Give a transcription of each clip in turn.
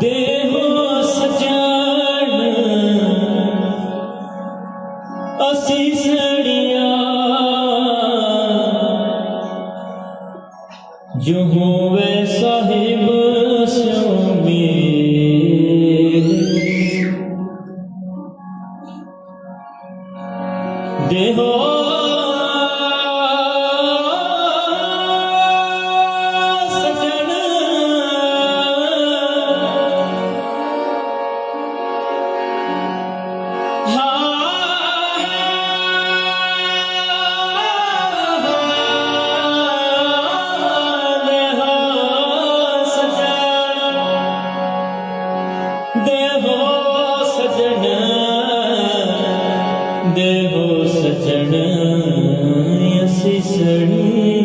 ਦੇਹੋ ਸਜਾਣ। ਅਸੀਂ ਸੜੀ 是你。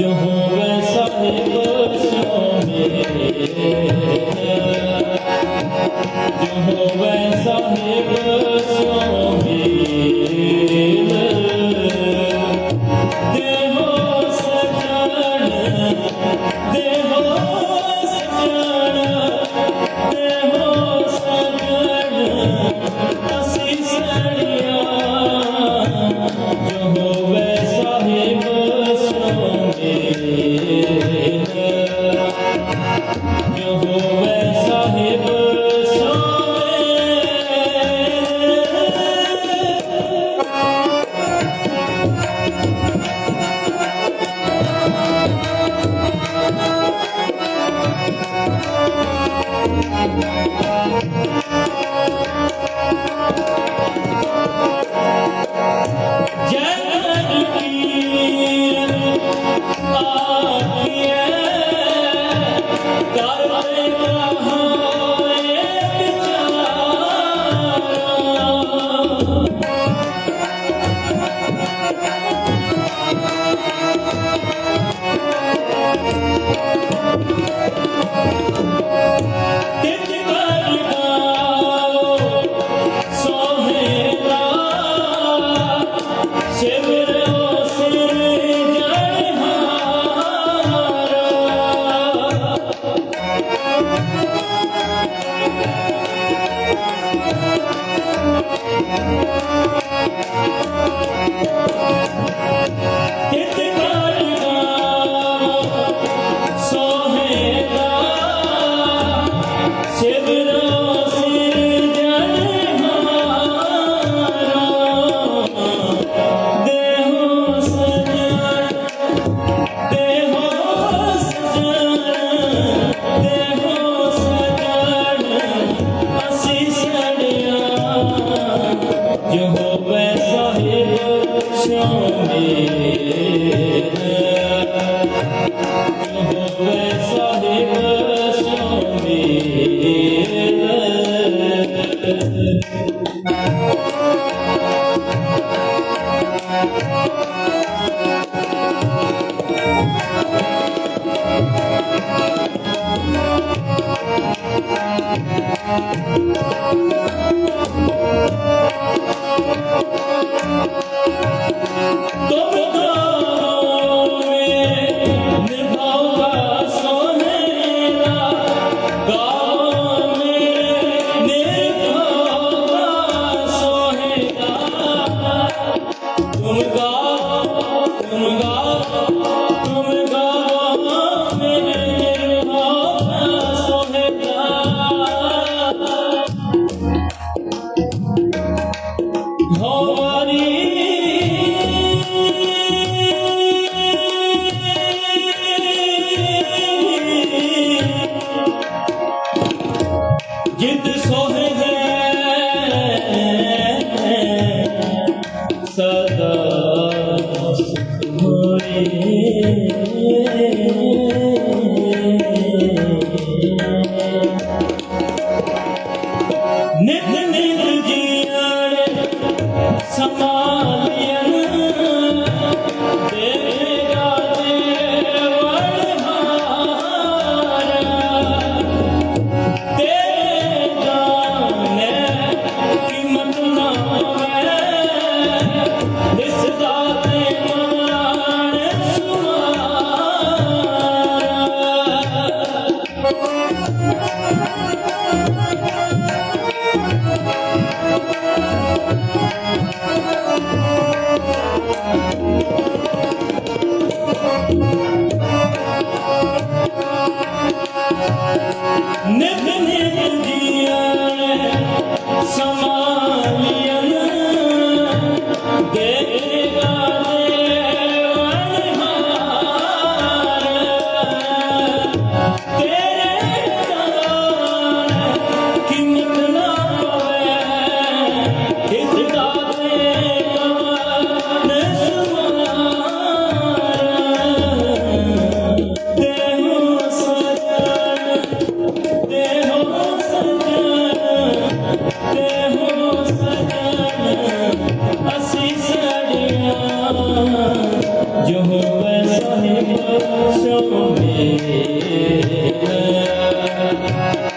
जो वैसा है बसों में Dobro!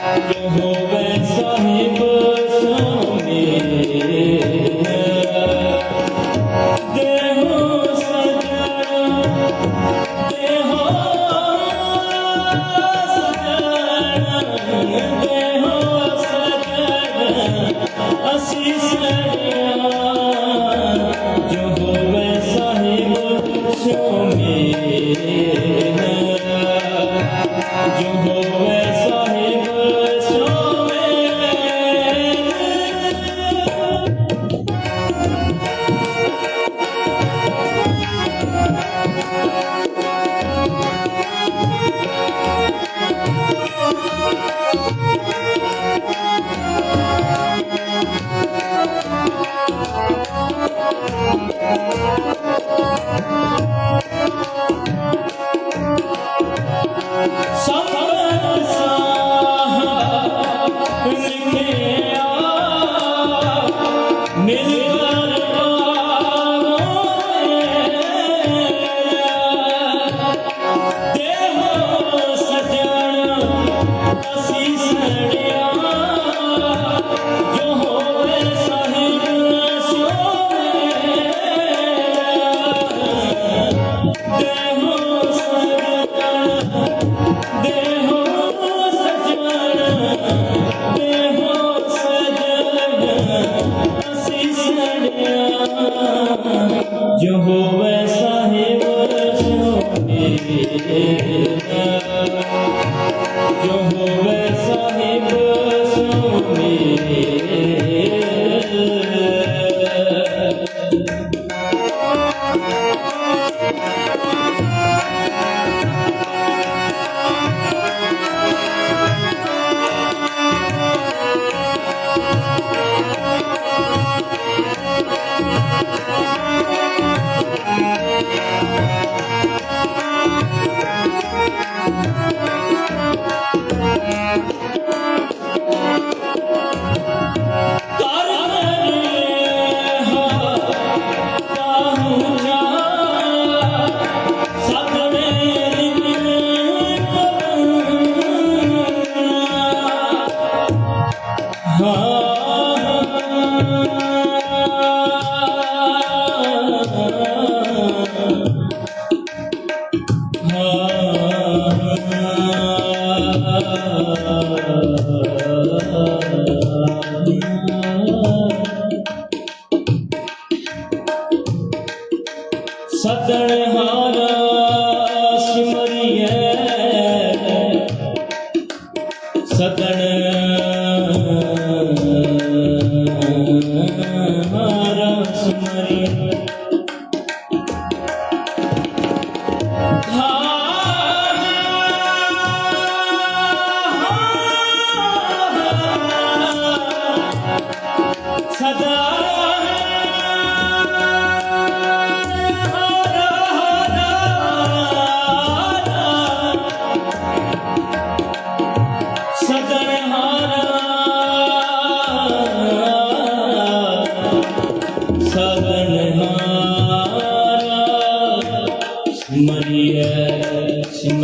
Jehovah.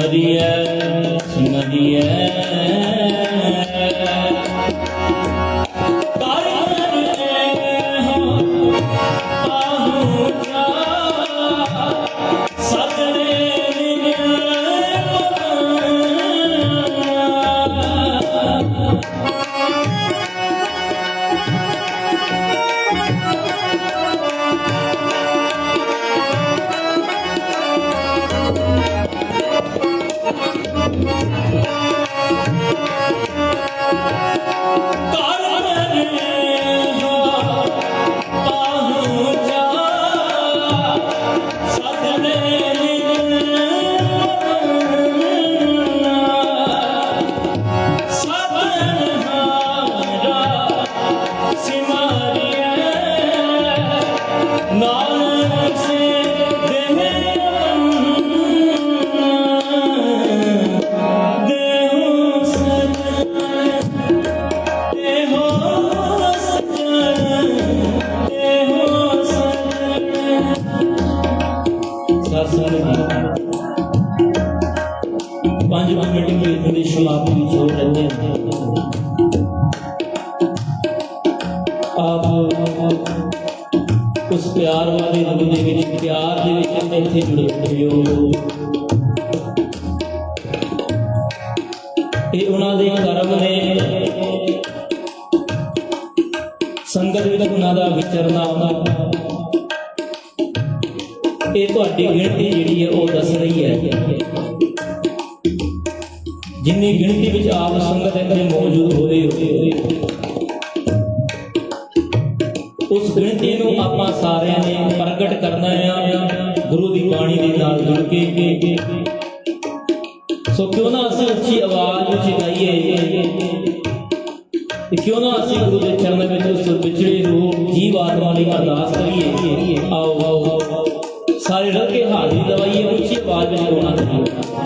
Maria. ਸਮਾਪਤੀ ਵਿੱਚ ਹੋ ਜਾਂਦੇ ਆਪ ਉਸ ਪਿਆਰ ਵਾਲੇ ਰੰਗ ਦੇ ਵਿੱਚ, ਪਿਆਰ ਦੇ ਵਿੱਚ ਇੱਥੇ ਜੁੜੇ ਹੋਏ ਹੋ। ਇਹ ਉਹਨਾਂ ਦੇ ਕਰਮ ਨੇ। ਸੰਗਤ ਵਿੱਚ ਉਹਨਾਂ ਦਾ ਵਿਚਰਨਾ ਇਹ ਤੁਹਾਡੀ ਗਿਣਤੀ ਜਿਹੜੀ ਹੈ, ਉਹ ਦੱਸ ਰਹੀ ਹੈ। ਜਿੰਨੀ ਗਿਣਤੀ ਵਿੱਚ ਆਪ ਸੰਗਤ ਇੱਥੇ ਮੌਜੂਦ ਹੋਏ ਹੋ, ਉਸ ਗਿਣਤੀ ਨੂੰ ਆਪਾਂ ਸਾਰਿਆਂ ਨੇ ਪ੍ਰਗਟ ਕਰਨਾ ਆ ਗੁਰੂ ਦੀ ਬਾਣੀ ਦੇ ਨਾਲ ਜੁੜ ਕੇ। ਸੋ ਕਿਉਂ ਨਾ ਅਸੀਂ ਉੱਚੀ ਆਵਾਜ਼ ਵਿੱਚ ਗਾਈਏ ਤੇ ਕਿਉਂ ਨਾ ਅਸੀਂ ਗੁਰੂ ਦੇ ਚਰਨ ਵਿੱਚ ਉਸ ਵਿਚੜੇ ਰੂਪ ਜੀਵ ਆਤਮਾ ਲਈ ਅਰਦਾਸ ਕਰੀਏ। ਆਓ ਆਓ। ਸਾਰੇ ਰਲ ਕੇ ਹਾਜ਼ਰੀ ਲਵਾਈਏ, ਉੱਚੀ ਆਵਾਜ਼ ਵਿੱਚ ਗਾਉਣਾ ਕਰੀਏ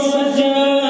ਦੇਹੋ ਸਜਣ